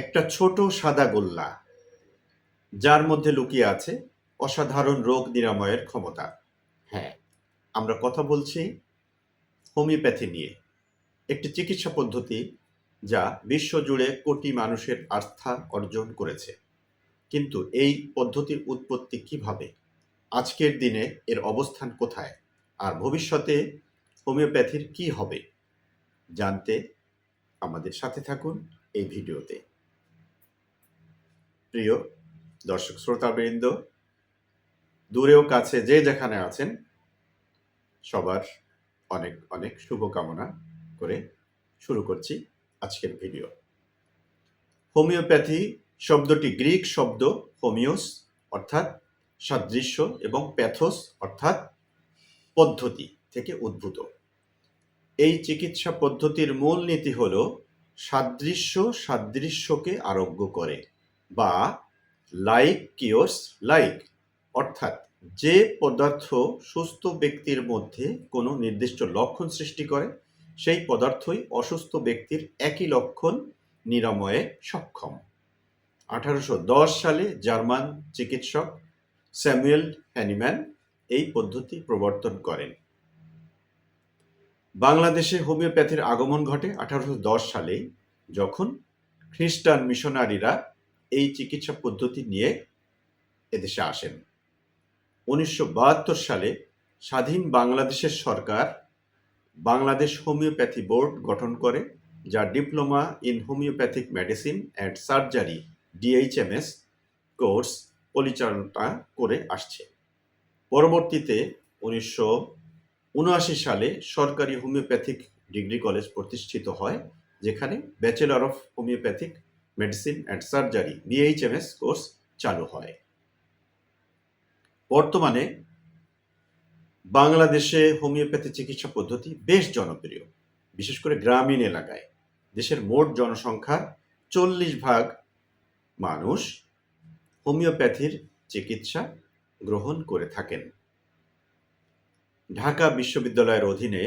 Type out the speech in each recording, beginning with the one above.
একটা ছোট সাদা গোল্লা, যার মধ্যে লুকিয়ে আছে অসাধারণ রোগ নিরাময়ের ক্ষমতা। হ্যাঁ আমরা কথা বলছি হোমিওপ্যাথি নিয়ে, একটি চিকিৎসা পদ্ধতি যা বিশ্বজুড়ে কোটি মানুষের আস্থা অর্জন করেছে। কিন্তু এই পদ্ধতির উৎপত্তি কীভাবে? আজকের দিনে এর অবস্থান কোথায়? আর ভবিষ্যতে হোমিওপ্যাথির কি হবে? জানতে আমাদের সাথে থাকুন এই ভিডিওতে। প্রিয় দর্শক শ্রোতাবৃন্দ দূরেও কাছে যে যেখানে আছেন, সবার অনেক অনেক শুভকামনা করে শুরু করছি আজকের ভিডিও। হোমিওপ্যাথি শব্দটি গ্রিক শব্দ হোমিওস, অর্থাৎ সাদৃশ্য এবং প্যাথোস, অর্থাৎ পদ্ধতি থেকে উদ্ভূত। এই চিকিৎসা পদ্ধতির মূল নীতি হল সাদৃশ্য সাদৃশ্যকে আরোগ্য করে। বা লাইক কিওর্স লাইক অর্থাৎ যে পদার্থ সুস্থ ব্যক্তির মধ্যে কোনো নির্দিষ্ট লক্ষণ সৃষ্টি করে, সেই পদার্থই অসুস্থ ব্যক্তির একই লক্ষণ নিরাময়ে সক্ষম। আঠারোশো দশ সালে জার্মান চিকিৎসক স্যামুয়েল হ্যানিম্যান এই পদ্ধতি প্রবর্তন করেন। বাংলাদেশে হোমিওপ্যাথির আগমন ঘটে আঠারোশো দশ সালে যখন খ্রিস্টান মিশনারিরা এই চিকিৎসা পদ্ধতি নিয়ে এদেশে আসেন। উনিশশো বাহাত্তর সালে স্বাধীন বাংলাদেশের সরকার বাংলাদেশ হোমিওপ্যাথি বোর্ড গঠন করে যা diploma in homeopathic medicine and surgery, DHMS course পরিচালনা করে আসছে। পরবর্তীতে উনিশশো উনআশি সালে সরকারি হোমিওপ্যাথিক ডিগ্রি কলেজ প্রতিষ্ঠিত হয়, যেখানে bachelor of homeopathic medicine and surgery BHMS course চালু হয়। বর্তমানে বাংলাদেশে হোমিওপ্যাথি চিকিৎসা পদ্ধতি বেশ জনপ্রিয়, বিশেষ করে গ্রামীণ এলাকায়। দেশের মোট জনসংখ্যার চল্লিশ ভাগ মানুষ হোমিওপ্যাথির চিকিৎসা গ্রহণ করে থাকেন। ঢাকা বিশ্ববিদ্যালয়ের অধীনে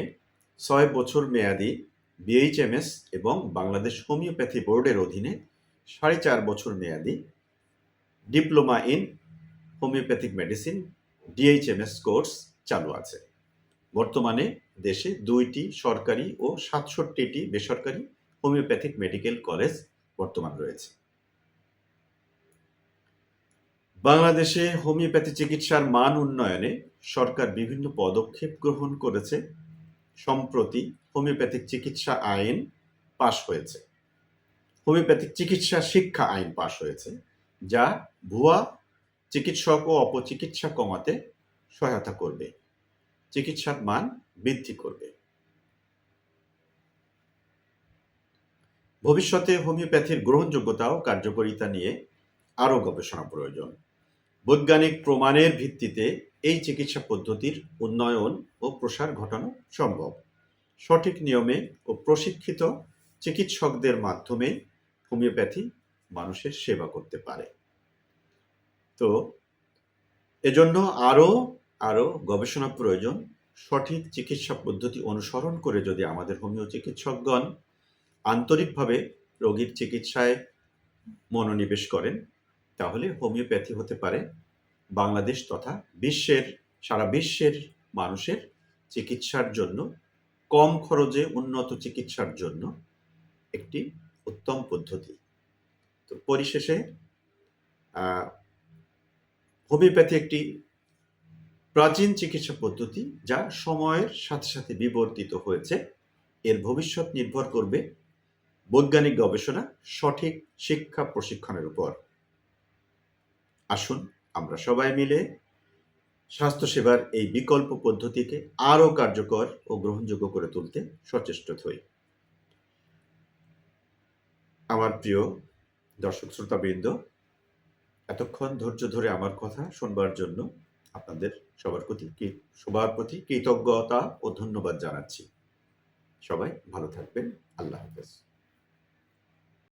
ছয় বছর মেয়াদি বিএইচএমএস এবং বাংলাদেশ হোমিওপ্যাথি বোর্ডের অধীনে সাড়ে চার বছর মেয়াদি, diploma in homeopathic medicine, DHMS course চালু আছে। বর্তমানে দেশে দুইটি সরকারি ও সাতষট্টিটি বেসরকারি হোমিওপ্যাথিক মেডিকেল কলেজ বর্তমান রয়েছে। বাংলাদেশে হোমিওপ্যাথি চিকিৎসার মান উন্নয়নে সরকার বিভিন্ন পদক্ষেপ গ্রহণ করেছে। সম্প্রতি হোমিওপ্যাথিক চিকিৎসা আইন পাশ হয়েছে। হোমিওপ্যাথিক চিকিৎসা শিক্ষা আইন পাশ হয়েছে, যা ভুয়া চিকিৎসক ও অপচিকিৎসা কমাতে সহায়তা করবে। চিকিৎসার মান বৃদ্ধি করবে। ভবিষ্যতে হোমিওপ্যাথির গ্রহণযোগ্যতা ও কার্যকারিতা নিয়ে আরও গবেষণা প্রয়োজন। বৈজ্ঞানিক প্রমাণের ভিত্তিতে এই চিকিৎসা পদ্ধতির উন্নয়ন ও প্রসার ঘটানো সম্ভব। সঠিক নিয়মে ও প্রশিক্ষিত চিকিৎসকদের মাধ্যমে হোমিওপ্যাথি মানুষের সেবা করতে পারে। তো এজন্য আরও আরও গবেষণা প্রয়োজন, সঠিক চিকিৎসা পদ্ধতি অনুসরণ করে যদি আমাদের হোমিও চিকিৎসকগণ আন্তরিকভাবে রোগীর চিকিৎসায় মনোনিবেশ করেন, তাহলে হোমিওপ্যাথি হতে পারে বাংলাদেশ তথা বিশ্বের, সারা বিশ্বের মানুষের চিকিৎসার জন্য, কম খরচে উন্নত চিকিৎসার জন্য একটি উত্তম পদ্ধতি। তো পরিশেষে হোমিওপ্যাথি একটি প্রাচীন চিকিৎসা পদ্ধতি যা সময়ের সাথে সাথে বিবর্তিত হয়েছে। এর ভবিষ্যৎ নির্ভর করবে বৈজ্ঞানিক গবেষণা, সঠিক শিক্ষা প্রশিক্ষণের উপর। আসুন আমরা সবাই মিলে স্বাস্থ্যসেবার এই বিকল্প পদ্ধতিকে আরও কার্যকর ও গ্রহণযোগ্য করে তুলতে সচেষ্ট হই। আমার প্রিয় দর্শক শ্রোতাবৃন্দ, এতক্ষণ ধৈর্য ধরে আমার কথা শুনবার জন্য আপনাদের সবার প্রতি সবার প্রতি কৃতজ্ঞতা ও ধন্যবাদ জানাচ্ছি। সবাই ভালো থাকবেন। আল্লাহ হাফেজ।